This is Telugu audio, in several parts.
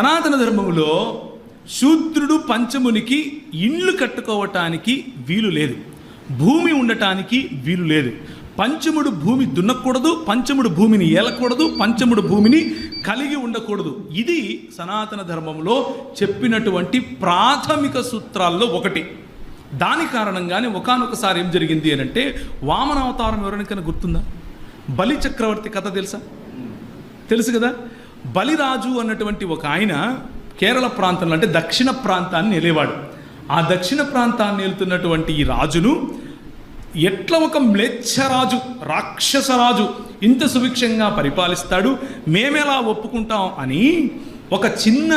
సనాతన ధర్మంలో శూద్రుడు పంచమునికి ఇండ్లు కట్టుకోవటానికి వీలు లేదు. భూమి ఉండటానికి వీలు లేదు. పంచముడు భూమి దున్నకూడదు పంచముడు భూమిని ఏలకూడదు పంచముడు భూమిని కలిగి ఉండకూడదు. ఇది సనాతన ధర్మంలో చెప్పినటువంటి ప్రాథమిక సూత్రాల్లో ఒకటి. దాని కారణంగానే ఒకనొకసారి ఏం జరిగింది అని అంటే వామన అవతారం ఎవరికైనా గుర్తుందా? బలి చక్రవర్తి కథ తెలుసా? తెలుసు కదా? బలిరాజు అన్నటువంటి ఒక ఆయన కేరళ ప్రాంతంలో అంటే దక్షిణ ప్రాంతాన్ని వెళ్ళేవాడు ఆ దక్షిణ ప్రాంతాన్ని వెళ్తున్నటువంటి ఈ రాజును ఎట్లా ఒక మ్లేచ్ఛరాజు రాక్షసరాజు ఇంత సుభిక్షంగా పరిపాలిస్తాడు మేమెలా ఒప్పుకుంటాం అని ఒక చిన్న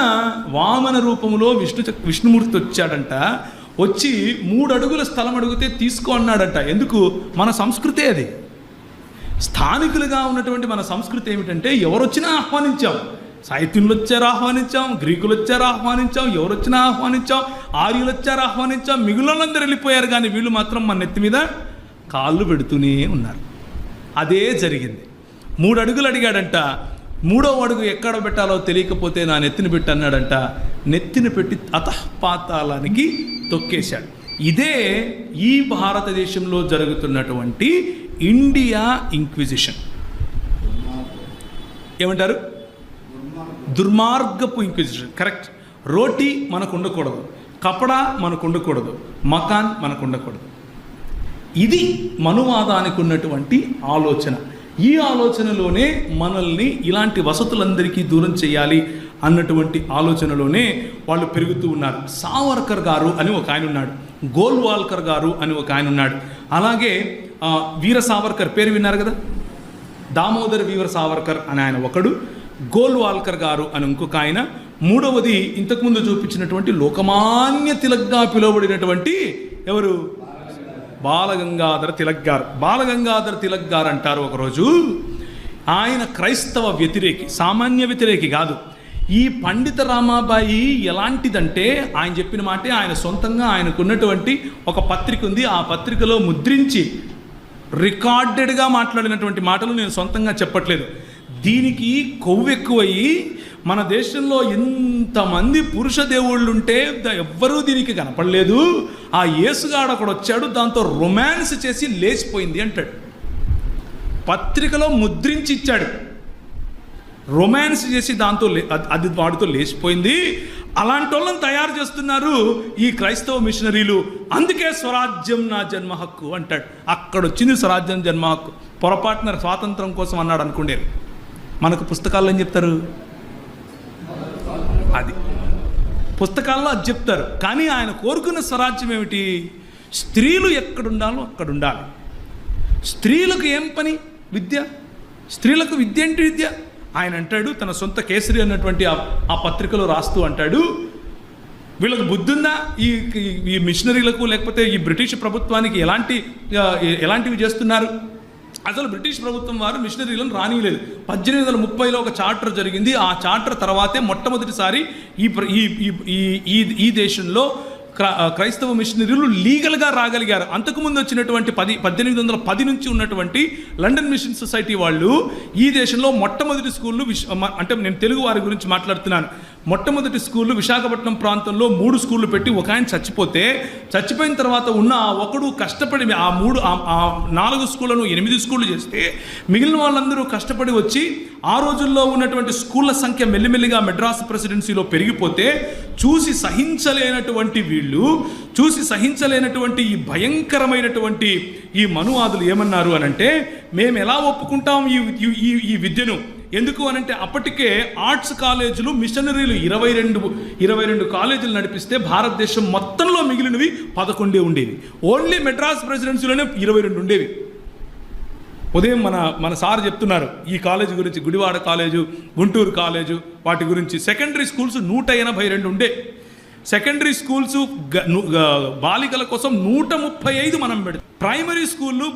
వామన రూపంలో విష్ణు విష్ణుమూర్తి వచ్చాడంట. వచ్చి మూడు అడుగుల స్థలం అడిగితే తీసుకో అన్నాడంట. ఎందుకు? మన సంస్కృతే అది. స్థానికులుగా ఉన్నటువంటి మన సంస్కృతి ఏమిటంటే ఎవరొచ్చినా ఆహ్వానించాం. సాహిత్యులు వచ్చారు ఆహ్వానించాం గ్రీకులు వచ్చారు ఆహ్వానించాం ఎవరు వచ్చినా ఆహ్వానించాం ఆర్యులు వచ్చారు ఆహ్వానించాం మిగులందరూ వెళ్ళిపోయారు కానీ వీళ్ళు మాత్రం మన నెత్తి మీద కాళ్ళు పెడుతూనే ఉన్నారు. అదే జరిగింది. మూడు అడుగులు అడిగాడంట మూడో అడుగు ఎక్కడ పెట్టాలో తెలియకపోతే నా నెత్తిని పెట్టి అన్నాడంట నెత్తిని పెట్టి అతఃపాతాలానికి తొక్కేశాడు. ఇదే ఈ భారతదేశంలో జరుగుతున్నటువంటి ఇండియా ఇంక్విజిషన్. ఏమంటారు? దుర్మార్గపు ఇంక్విజిషన్. కరెక్ట్. రోటీ మనకు ఉండకూడదు. కపడా మనకు ఉండకూడదు. మకాన్ మనకు ఉండకూడదు. ఇది మనువాదానికి ఉన్నటువంటి ఆలోచన. ఈ ఆలోచనలోనే మనల్ని ఇలాంటి వసతులందరికీ దూరం చేయాలి అన్నటువంటి ఆలోచనలోనే వాళ్ళు పెరుగుతూ ఉన్నారు. సావర్కర్ గారు అని ఒక ఆయన ఉన్నాడు. గోల్వాల్కర్ గారు అని ఒక ఆయన ఉన్నాడు. అలాగే వీర సావర్కర్ పేరు విన్నారు కదా? దామోదర్ వీర సావర్కర్ అని ఆయన ఒకడు గోల్వాల్కర్ గారు అని ఇంకొక ఆయన మూడవది ఇంతకుముందు చూపించినటువంటి లోకమాన్య తిలక్గా పిలువబడినటువంటి ఎవరు? బాలగంగాధర తిలక్ గారు. బాలగంగాధర తిలక్ గారు అంటారు ఒకరోజు ఆయన క్రైస్తవ వ్యతిరేకి సామాన్య వ్యతిరేకి కాదు. ఈ పండిత రామాబాయి ఎలాంటిదంటే ఆయన చెప్పిన మాటే ఆయన సొంతంగా ఆయనకున్నటువంటి ఒక పత్రిక ఉంది. ఆ పత్రికలో ముద్రించి రికార్డెడ్గా మాట్లాడినటువంటి మాటలు నేను సొంతంగా చెప్పట్లేదు. దీనికి కొవ్వెక్కువయ్యి మన దేశంలో ఇంతమంది పురుష దేవుళ్ళు ఉంటే ఎవ్వరూ దీనికి కనపడలేదు. ఆ యేసుగాడు అక్కడ వచ్చాడు దాంతో రొమాన్స్ చేసి లేచిపోయింది అంటాడు. పత్రికలో ముద్రించి ఇచ్చాడు రొమాన్స్ చేసి దాంతో అది వాడితో లేచిపోయింది. అలాంటి వాళ్ళని తయారు చేస్తున్నారు ఈ క్రైస్తవ మిషనరీలు. అందుకే స్వరాజ్యం నా జన్మ హక్కు అంటాడు. అక్కడ వచ్చింది స్వరాజ్యం జన్మ హక్కు. పొరపాటున స్వాతంత్రం కోసం అన్నాడు అనుకుండేరు మనకు పుస్తకాల్లో ఏం చెప్తారు? అది. పుస్తకాల్లో అది చెప్తారు. కానీ ఆయన కోరుకున్న స్వరాజ్యం ఏమిటి? స్త్రీలు ఎక్కడుండాలో అక్కడ ఉండాలి స్త్రీలకు ఏం పని? విద్య. స్త్రీలకు విద్య ఏంటి విద్య? ఆయన అంటాడు తన సొంత కేసరి అన్నటువంటి ఆ పత్రికలో రాస్తూ అంటాడు వీళ్ళకి బుద్ధిందా? ఈ ఈ- మిషనరీలకు లేకపోతే ఈ బ్రిటిష్ ప్రభుత్వానికి ఎలాంటి ఎలాంటివి చేస్తున్నారు? అసలు బ్రిటిష్ ప్రభుత్వం వారు మిషనరీలను రానియలేదు. పద్దెనిమిది వందల ముప్పైలో ఒక చార్టర్ జరిగింది. ఆ చార్టర్ తర్వాతే మొట్టమొదటిసారి ఈ ప్ర- ఈ ఈ- ఈ దేశంలో క్రైస్తవ మిషనరీలు లీగల్గా రాగలిగారు. అంతకుముందు వచ్చినటువంటి పది పద్దెనిమిది వందల పది నుంచి ఉన్నటువంటి లండన్ మిషన్ సొసైటీ వాళ్ళు ఈ దేశంలో మొట్టమొదటి స్కూళ్ళు అంటే నేను తెలుగు వారి గురించి మాట్లాడుతున్నాను. మొట్టమొదటి స్కూళ్ళు విశాఖపట్నం ప్రాంతంలో మూడు స్కూళ్ళు పెట్టి ఒక ఆయన చచ్చిపోతే చచ్చిపోయిన తర్వాత ఉన్న ఆ ఒకడు కష్టపడి ఆ మూడు ఆ- నాలుగు స్కూళ్ళను ఎనిమిది స్కూళ్ళు చేస్తే మిగిలిన వాళ్ళందరూ కష్టపడి వచ్చి ఆ రోజుల్లో ఉన్నటువంటి స్కూళ్ళ సంఖ్య మెల్లిమెల్లిగా మెడ్రాస్ ప్రెసిడెన్సీలో పెరిగిపోతే చూసి సహించలేనటువంటి వీళ్ళు చూసి సహించలేనటువంటి ఈ భయంకరమైనటువంటి ఈ మనువాదులు ఏమన్నారు అనంటే మేము ఎలా ఒప్పుకుంటాం ఈ ఈ విద్యను? ఎందుకు అనంటే అప్పటికే ఆర్ట్స్ కాలేజీలు మిషనరీలు ఇరవై రెండు ఇరవై రెండు కాలేజీలు నడిపిస్తే భారతదేశం మొత్తంలో మిగిలినవి పదకొండే ఉండేవి. ఓన్లీ మెడ్రాస్ ప్రెసిడెన్సీలోనే ఇరవై రెండు ఉండేవి. ఉదయం మన మన సార్ చెప్తున్నారు ఈ కాలేజీ గురించి గుడివాడ కాలేజు గుంటూరు కాలేజు వాటి గురించి సెకండరీ స్కూల్స్ నూట ఎనభై రెండు ఉండే. సెకండరీ స్కూల్స్ బాలికల కోసం నూట ముప్పై ఐదు మనం పెడతాం. ప్రైమరీ స్కూళ్ళు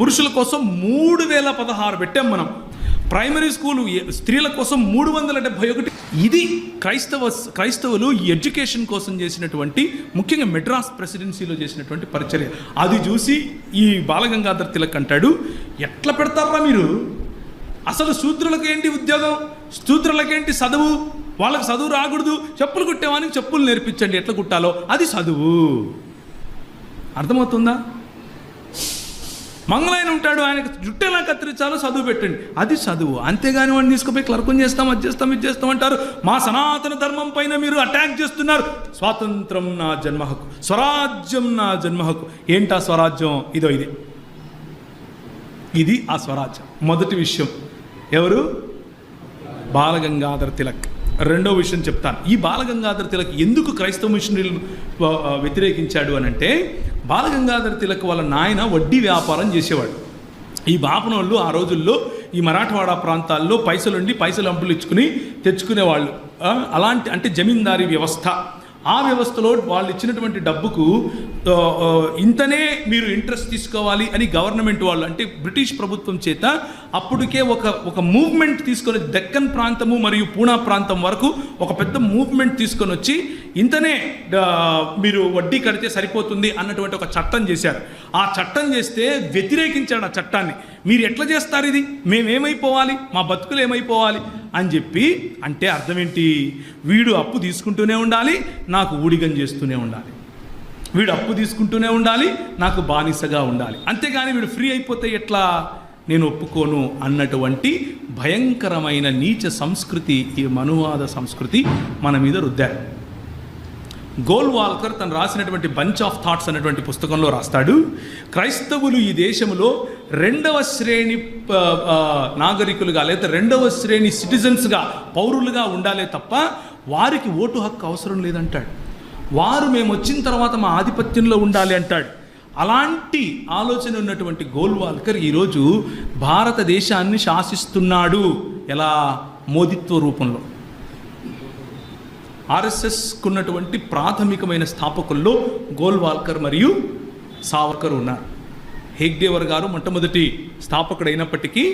పురుషుల కోసం మూడు వేల పదహారు పెట్టాం మనం. ప్రైమరీ స్కూల్ స్త్రీల కోసం మూడు వందల డెబ్బై ఒకటి. ఇది క్రైస్తవ క్రైస్తవులు ఎడ్యుకేషన్ కోసం చేసినటువంటి ముఖ్యంగా మెడ్రాస్ ప్రెసిడెన్సీలో చేసినటువంటి పరిచర్య. అది చూసి ఈ బాలగంగాధర్ తిలక్ అంటాడు ఎట్లా పెడతారా మీరు? అసలు శూద్రులకు ఏంటి ఉద్యోగం? శూద్రులకేంటి చదువు? వాళ్ళకి చదువు రాకూడదు. చెప్పులు కుట్టేవానికి చెప్పులు నేర్పించండి. ఎట్లా కుట్టాలో? అది చదువు. అర్థమవుతుందా? మంగళాయన ఉంటాడు ఆయనకు జుట్టు ఎలా కత్తిరించాలో చదువు పెట్టండి. అది చదువు. అంతేగాని వాడిని తీసుకుపోయి క్లర్కం చేస్తాం అది చేస్తాం ఇది చేస్తాం అంటారు. మా సనాతన ధర్మం పైన మీరు అటాక్ చేస్తున్నారు. స్వాతంత్రం నా జన్మ హక్కు స్వరాజ్యం నా జన్మ హక్కు ఏంటా స్వరాజ్యం? ఇదో ఇది. ఇది ఆ స్వరాజ్యం. మొదటి విషయం. ఎవరు? బాలగంగాధర తిలక్. రెండో విషయం చెప్తాను. ఈ బాలగంగాధర తిలక్ ఎందుకు క్రైస్తవ మిషనరీలను వ్యతిరేకించాడు అని అంటే బాలగంగాధర తిలక్ వాళ్ళ నాయన వడ్డీ వ్యాపారం చేసేవాడు. ఈ బాపనోళ్ళు ఆ రోజుల్లో ఈ మరాఠవాడ ప్రాంతాల్లో పైసలుండి పైసలు అంపులు ఇచ్చుకుని తెచ్చుకునేవాళ్ళు. అలాంటి అంటే జమీందారీ వ్యవస్థ. ఆ వ్యవస్థలో వాళ్ళు ఇచ్చినటువంటి డబ్బుకు ఇంతనే మీరు ఇంట్రెస్ట్ తీసుకోవాలి అని గవర్నమెంట్ వాళ్ళు అంటే బ్రిటిష్ ప్రభుత్వం చేత అప్పటికే ఒక ఒక మూవ్మెంట్ తీసుకొని దక్కన్ ప్రాంతము మరియు పూనా ప్రాంతం వరకు ఒక పెద్ద మూవ్మెంట్ తీసుకొని వచ్చి ఇంతనే మీరు వడ్డీ కడితే సరిపోతుంది అన్నటువంటి ఒక చట్టం చేశారు. ఆ చట్టం చేస్తే వ్యతిరేకించాడు ఆ చట్టాన్ని. మీరు ఎట్లా చేస్తారు ఇది? మేమేమైపోవాలి? మా బతుకులు ఏమైపోవాలి? అని చెప్పి అంటే అర్థం ఏంటి వీడు అప్పు తీసుకుంటూనే ఉండాలి నాకు ఊడిగం చేస్తూనే ఉండాలి. వీడు అప్పు తీసుకుంటూనే ఉండాలి నాకు బానిసగా ఉండాలి. అంతేగాని వీడు ఫ్రీ అయిపోతే ఎట్లా? నేను ఒప్పుకోను అన్నటువంటి భయంకరమైన నీచ సంస్కృతి ఈ మనువాద సంస్కృతి మన మీద రుద్దారు. గోల్వాల్కర్ తను రాసినటువంటి బంచ్ ఆఫ్ థాట్స్ అనేటువంటి పుస్తకంలో రాస్తాడు. క్రైస్తవులు ఈ దేశంలో రెండవ శ్రేణి నాగరికులుగా లేదా రెండవ శ్రేణి సిటిజన్స్గా పౌరులుగా ఉండాలే తప్ప వారికి ఓటు హక్కు అవసరం లేదంటాడు. వారు మేము వచ్చిన తర్వాత మా ఆధిపత్యంలో ఉండాలి అంటాడు. అలాంటి ఆలోచన ఉన్నటువంటి గోల్వాల్కర్ ఈరోజు భారతదేశాన్ని శాసిస్తున్నాడు. ఎలా? మోదిత్వ రూపంలో. ఆర్ఎస్ఎస్కు ఉన్నటువంటి ప్రాథమికమైన స్థాపకుల్లో గోల్వాల్కర్ మరియు సావర్కర్ ఉన్నారు. హేగ్దేవర్ గారు మొట్టమొదటి స్థాపకుడైనప్పటికీ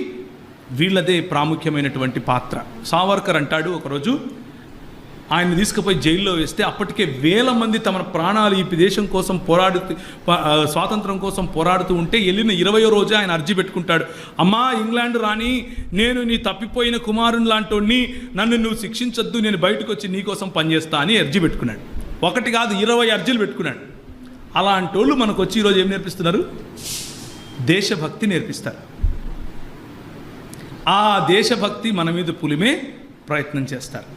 వీళ్ళదే ప్రాముఖ్యమైనటువంటి పాత్ర. సావర్కర్ అంటాడు ఒకరోజు ఆయన తీసుకుపోయి జైల్లో వేస్తే అప్పటికే వేల మంది తమ ప్రాణాలు ఈ దేశం కోసం పోరాడుతూ స్వాతంత్రం కోసం పోరాడుతూ ఉంటే వెళ్ళిన ఇరవయో రోజు ఆయన అర్జీ పెట్టుకుంటాడు. అమ్మా ఇంగ్లాండ్ రాణి నేను నీ తప్పిపోయిన కుమారుని లాంటోడిని నన్ను నువ్వు శిక్షించొద్దు నేను బయటకు వచ్చి నీ కోసం పనిచేస్తా అని అర్జీ పెట్టుకున్నాడు. ఒకటి కాదు ఇరవై అర్జీలు పెట్టుకున్నాడు. అలాంటి వాళ్ళు మనకు వచ్చి ఈరోజు ఏం నేర్పిస్తున్నారు? దేశభక్తి నేర్పిస్తారు. ఆ దేశభక్తి మన మీద పులిమే ప్రయత్నం చేస్తారు.